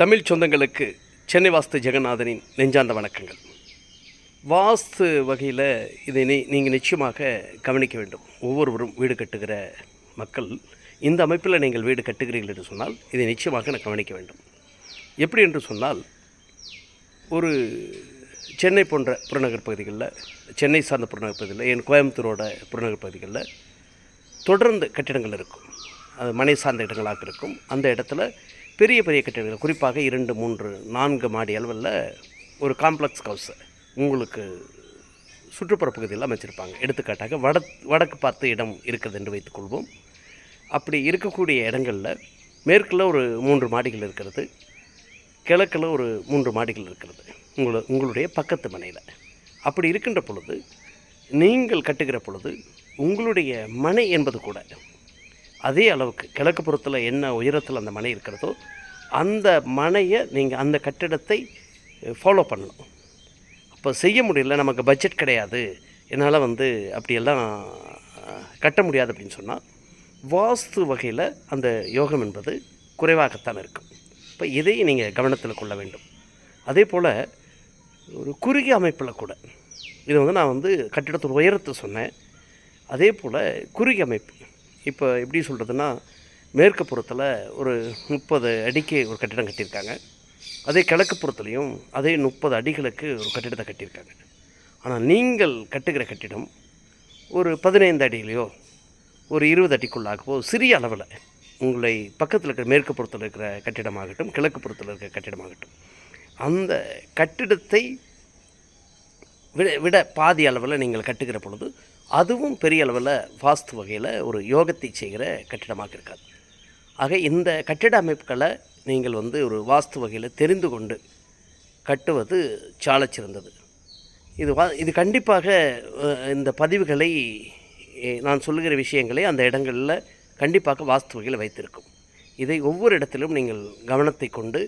தமிழ் சொந்தங்களுக்கு சென்னை வாஸ்து ஜெகநாதனின் நெஞ்சார்ந்த வணக்கங்கள். வாஸ்து வகையில் இதை நீ நீங்கள் நிச்சயமாக கவனிக்க வேண்டும். ஒவ்வொருவரும் வீடு கட்டுகிற மக்கள் இந்த அமைப்பில் நீங்கள் வீடு கட்டுகிறீர்கள் என்று சொன்னால் இதை நிச்சயமாக நான் கவனிக்க வேண்டும். எப்படி என்று சொன்னால் ஒரு சென்னை போன்ற புறநகர் பகுதிகளில் சென்னை சார்ந்த புறநகர் பகுதிகளில் என் கோயம்புத்தூரோட புறநகர் பகுதிகளில் தொடர்ந்து கட்டிடங்கள் இருக்கும். அது மனை சார்ந்த இடங்களாக இருக்கும். அந்த இடத்துல பெரிய பெரிய கட்டிடங்கள் குறிப்பாக இரண்டு மூன்று நான்கு மாடி அளவில் ஒரு காம்ப்ளெக்ஸ் ஹவுஸை உங்களுக்கு சுற்றுப்புற பகுதியில் அமைச்சிருப்பாங்க. எடுத்துக்காட்டாக வட வடக்கு பார்த்து இடம் இருக்கிறது என்று வைத்துக்கொள்வோம் அப்படி இருக்கக்கூடிய இடங்களில் மேற்கில் ஒரு மூன்று மாடிகள் இருக்கிறது. கிழக்கில் ஒரு மூன்று மாடிகள் இருக்கிறது. உங்களை உங்களுடைய பக்கத்து மனையில். அப்படி இருக்கின்ற பொழுது நீங்கள் கட்டுகிற பொழுது உங்களுடைய மனை என்பது கூட அதே அளவுக்கு கிழக்கு புறத்தில் என்ன உயரத்தில் அந்த மனை இருக்கிறதோ அந்த மனையை நீங்கள் அந்த கட்டிடத்தை ஃபாலோ பண்ணணும். அப்போ செய்ய முடியல நமக்கு பட்ஜெட் கிடையாது. என்னால் வந்து அப்படியெல்லாம் கட்ட முடியாது அப்படின்னு சொன்னால் வாஸ்து வகையில் அந்த யோகம் என்பது குறைவாகத்தான் இருக்கும். இப்போ இதை நீங்கள் கவனத்தில் கொள்ள வேண்டும். அதே போல் ஒரு குறுகிய அமைப்பில் கூட இது வந்து நான் வந்து கட்டிடத்தோட உயரத்தை சொன்னேன். அதே போல் குறுகிய அமைப்பு. இப்போ எப்படி சொல்கிறதுனா மேற்கு புறத்தில் ஒரு முப்பது அடிக்கு ஒரு கட்டிடம் கட்டியிருக்காங்க. அதே கிழக்கு புறத்துலேயும் அதே முப்பது அடிகளுக்கு ஒரு கட்டிடத்தை கட்டியிருக்காங்க. ஆனால் நீங்கள் கட்டுகிற கட்டிடம் ஒரு பதினைந்து அடியிலையோ ஒரு இருபது அடிக்குள்ளாகவோ சிறிய அளவில் உங்களை பக்கத்தில் இருக்கிற மேற்கு புறத்தில் இருக்கிற கட்டிடமாகட்டும் கிழக்கு புறத்தில் இருக்கிற கட்டிடமாகட்டும் அந்த கட்டிடத்தை விட விட பாதி அளவில் நீங்கள் கட்டுகிற பொழுது அதுவும் பெரிய அளவில் வாஸ்து வகையில் ஒரு யோகத்தை செய்கிற கட்டிடமாக இருக்காது. ஆக இந்த கட்டிட அமைப்புகளை நீங்கள் வந்து ஒரு வாஸ்து வகையில் தெரிந்து கொண்டு கட்டுவது சாலச் சிறந்தது. இது வா இது கண்டிப்பாக இந்த பதிவுகளை நான் சொல்லுகிற விஷயங்களை அந்த இடங்களில் கண்டிப்பாக வாஸ்து வகையில் வைத்திருக்கும். இதை ஒவ்வொரு இடத்திலும் நீங்கள் கவனத்தை கொண்டு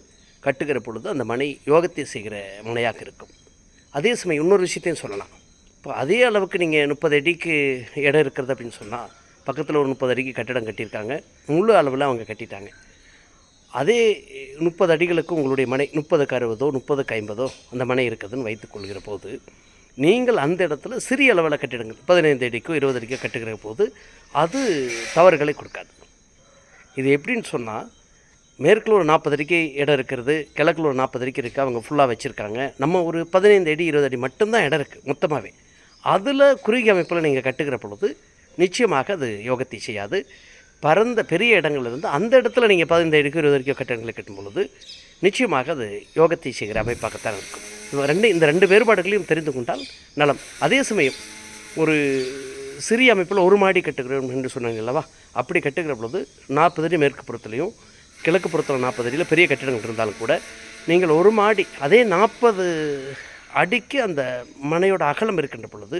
கட்டுகிற பொழுது அந்த மனை யோகத்தை செய்கிற மனையாக இருக்கும். அதே சமயம் இன்னொரு விஷயத்தையும் சொல்லலாம். இப்போ அதே அளவுக்கு நீங்கள் முப்பது அடிக்கு இடம் இருக்கிறது அப்படின்னு சொன்னால் பக்கத்தில் ஒரு முப்பது அடிக்கு கட்டிடம் கட்டியிருக்காங்க. முழு அளவில் அவங்க கட்டிட்டாங்க. அதே முப்பது அடிகளுக்கு உங்களுடைய மனை முப்பதுக்கு அறுபதோ முப்பதுக்கு ஐம்பதோ அந்த மனை இருக்குதுன்னு வைத்துக்கொள்கிற போது நீங்கள் அந்த இடத்துல சிறிய அளவில் கட்டிடங்கள் பதினைந்து அடிக்கோ இருபது அடிக்கோ கட்டுகிற போது அது தவறுகளை கொடுக்காது. இது எப்படின்னு சொன்னால் மேற்கில் ஒரு நாற்பது அடிக்கு இடம் இருக்கிறது கிழக்கில் ஒரு நாற்பது அடிக்கு இருக்குது அவங்க ஃபுல்லாக வச்சுருக்காங்க. நம்ம ஒரு பதினைந்து அடி இருபது அடி மட்டும்தான் இடம் இருக்குது மொத்தமாகவே அதில் குறுகிய அமைப்பில் நீங்கள் கட்டுகிற பொழுது நிச்சயமாக அது யோகத்தை செய்யாது. பரந்த பெரிய இடங்கள் இருந்து அந்த இடத்துல நீங்கள் பதினைந்து அடிக்கு இருபது அடிக்கோ கட்டணங்களை கட்டும் பொழுது நிச்சயமாக அது யோகத்தை செய்கிற அமைப்பாகத்தான் இருக்கும். ரெண்டு இந்த ரெண்டு வேறுபாடுகளையும் தெரிந்து கொண்டால் நலம். அதே சமயம் ஒரு சிறிய அமைப்பில் ஒரு மாடி கட்டுகிறோம் என்று சொன்னாங்க அல்லவா? அப்படி கட்டுகிற பொழுது நாற்பது அடி மேற்கு புறத்துலையும் கிழக்கு புறத்தில் நாற்பது அடியில் பெரிய கட்டிடங்கள் இருந்தாலும் கூட நீங்கள் ஒரு மாடி அதே நாற்பது அடிக்கு அந்த மனையோட அகலம் இருக்கின்ற பொழுது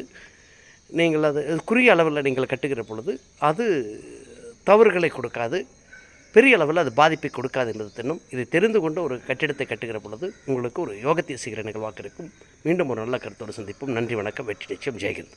நீங்கள் அது குறுகிய அளவில் நீங்கள் கட்டுகிற பொழுது அது தவறுகளை கொடுக்காது. பெரிய அளவில் அது பாதிப்பை கொடுக்காது என்பது தினம் இதை தெரிந்து கொண்டு ஒரு கட்டிடத்தை கட்டுகிற பொழுது உங்களுக்கு ஒரு யோகத்தை செய்கிற நிகழ்வாக இருக்கும். மீண்டும் ஒரு நல்ல கருத்தோடு சந்திப்போம். நன்றி வணக்கம். வெற்றி நிச்சயம். ஜெயகிந்த்